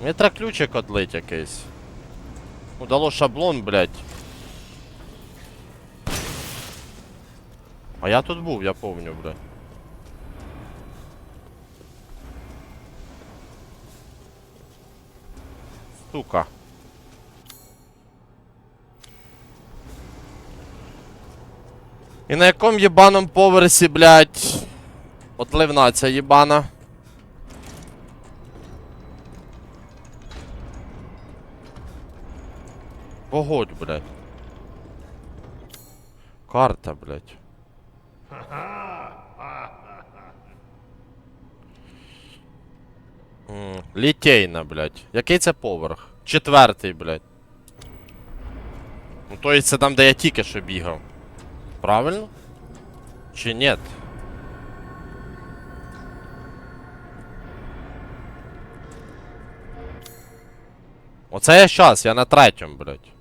Мені треба ключик отлить якийсь. Ну, дало шаблон, блядь. А я тут був, я помню, блядь. Сука. І на якому єбаном поверсі, блядь, отливна ця єбана. Погодь, блядь. Карта, блядь. Літейна, блядь. Який це поверх? Четвертий, блядь. Ну то есть це там, де я тільки що бігав. Правильно? Чи нет? Оце я щас, я на третьому, блядь.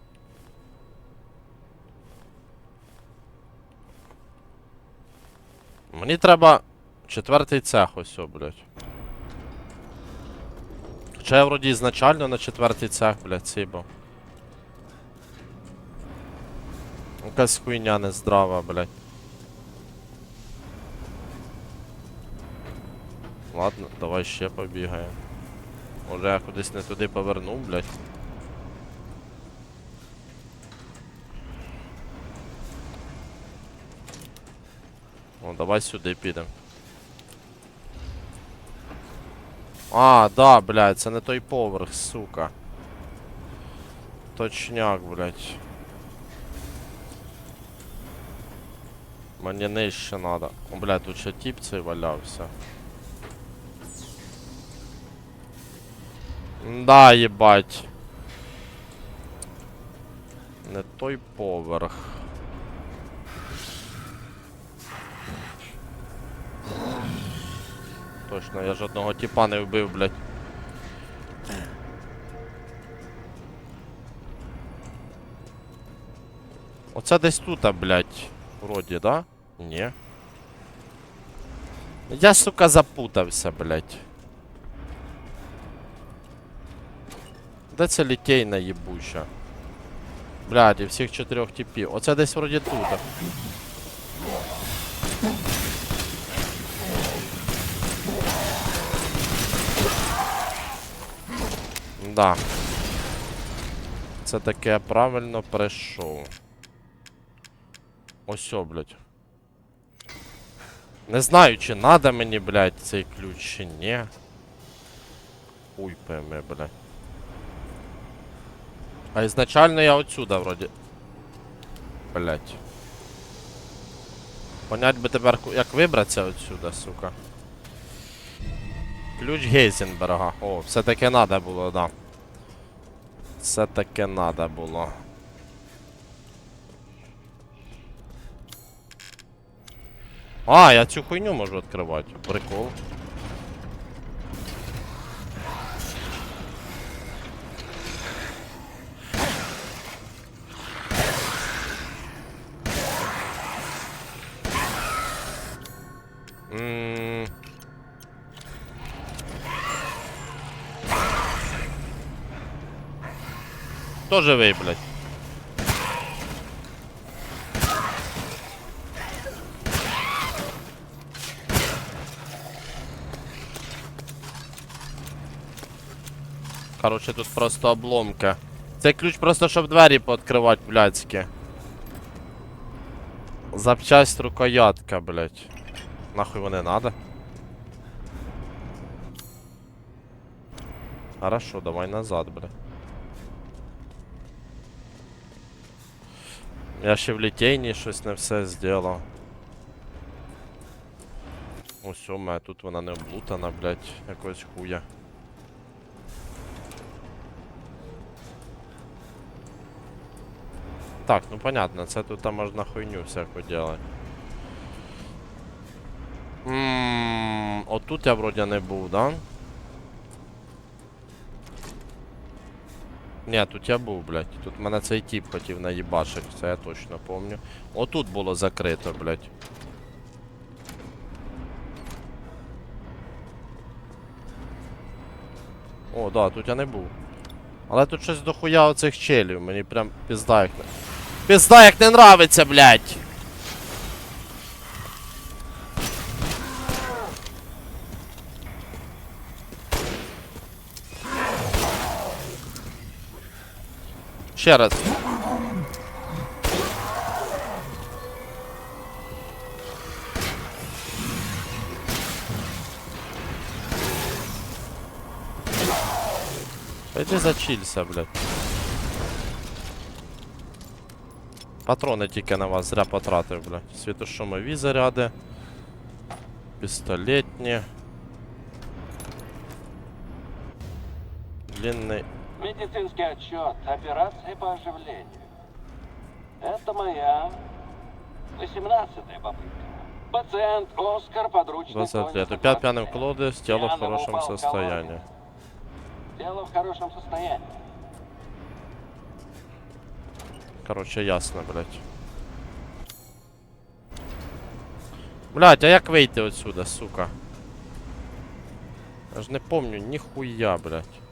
Мені треба четвертий цех ось, о, блядь. Хоча я вроді ізначально на четвертий цех, блядь, сібав. Якась хуйня нездрава, блядь. Ладно, давай ще побігаємо. Може я кудись не туди повернув, блядь. Давай сюди підемо. А, да, блядь, це не той поверх, сука. Точняк, блядь. Мені нижче надо. О, блядь, тут ще тіп цей валявся. Да, їбать. Не той поверх. Точно, я жодного тіпа не вбив, блядь. Оце десь тут, блядь. Вроді, да? Ні. Я, сука, запутався, блядь. Де це літейна їбуча? Блядь, і всіх чотирьох типів. Оце десь вроді тут. Да. Це таке правильно прийшов. Ось, блядь. Не знаю, чи надо мені, блядь, цей ключ, чи ні. Хуй пойме, блядь. А изначально я отсюда вроде. Блять. Понять би тепер, як вибратися отсюда, сука. Ключ Гейзенберга. О, все-таки надо було, да. Все-таки надо було. А, я цю хуйню можу відкривати. Прикол. Хто живий, блядь? Короче, тут просто обломка. Це ключ просто, щоб двері пооткривати, блядськи. Запчасть рукоятка, блядь. Нахуй вони надо? Хорошо, давай назад, бля. Я ще в літейні щось не все зробив. Ось у тут вона не облутана, блядь, якогось хуя. Так, ну понятно, це тут там можна хуйню всяку делать. Ммм, отут я вроді не був, да? Ні, тут я був, блядь. Тут мене цей тип хотів наїбашити, це я точно помню. Отут було закрито, блядь. О, да, тут я не був. Але тут щось дохуя оцих челів, мені прям пізда як не. Пізда як не нравиться, блядь! Ще раз. Пойди зачілься, блядь. Патрони тільки на вас зря потратив, блядь. Світошумові заряди. Пістолетні. Длинний. Медицинский отчет. Операция по оживлению. Это моя 18-я попытка. Пациент Оскар подручный 20 лет. Опять пьяный в 20 колодец, тело в хорошем состоянии. Тело в хорошем состоянии. Короче, ясно, блядь. Блядь, а як вийти отсюда, сука? Я ж не помню, ніхуя, блядь.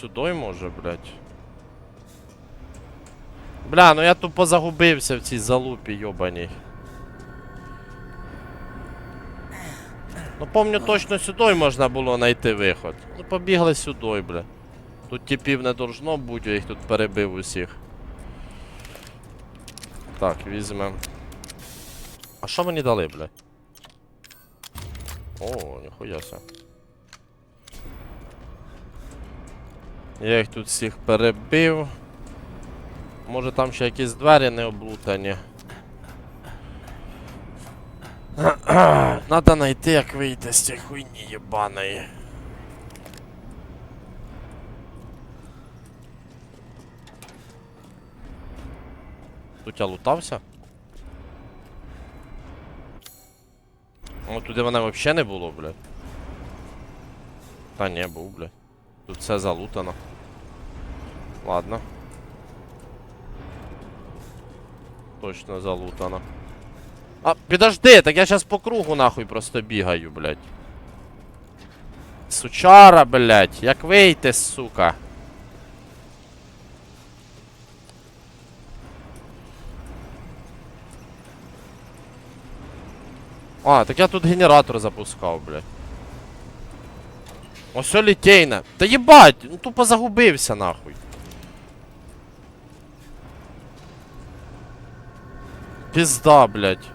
Сюди може, блядь. Бля, ну я тупо загубився в цій залупі, йобаній. Ну помню точно сюди можна було знайти виход. Ну побігли сюди, бля. Тут типів не должно бути, я їх тут перебив усіх. Так, візьмем. А що мені дали, бля? О, ніхуя ся. Я їх тут всіх перебив. Може там ще якісь двері не облутані. Надо знайти, як вийти з цієї хуйні єбаної. Тут я лутався? О, туди мене взагалі не було, блядь. Та не був, блядь. Тут все залутано. Ладно. Точно залутано. А, підожди, так я сейчас по кругу нахуй просто бігаю, блядь. Сучара, блядь, як вийти, сука? А, так я тут генератор запускав, блядь. Ось літейне. Та їбать, ну тупо загубився нахуй. Пізда, блядь.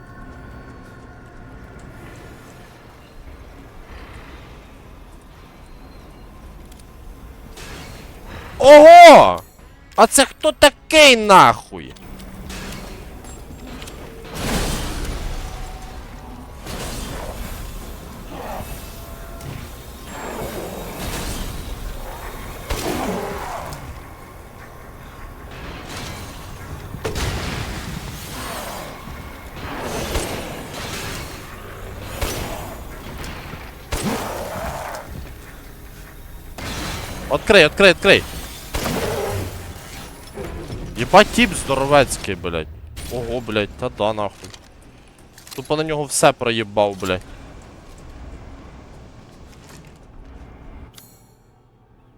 Ого! А це хто такий нахуй? Открий, открий, открий. Єбать тип здоровецький, блядь. Ого, блядь, та да нахуй. Тупо на нього все проїбав, блядь.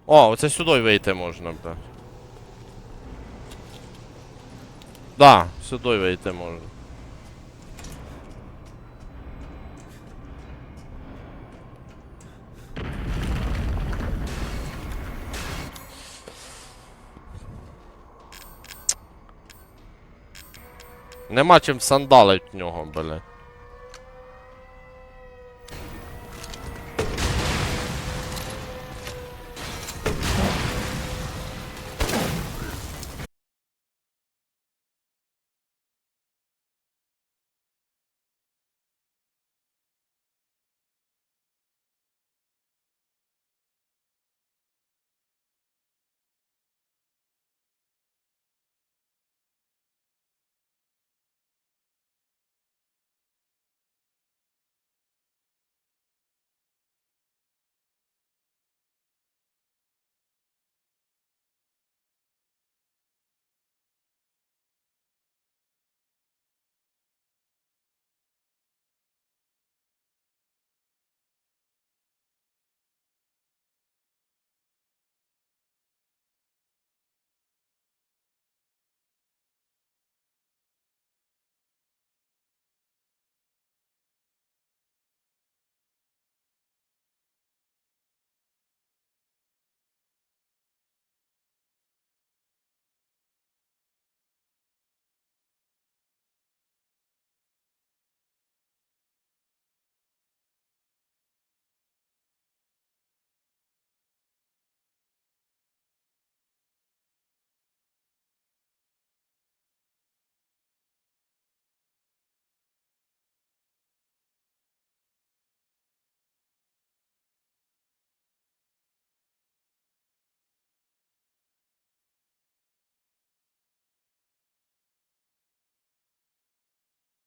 О, оце сюди вийти можна, блядь. Да, сюди вийти можна. Нема чим сандалить в нього, блядь.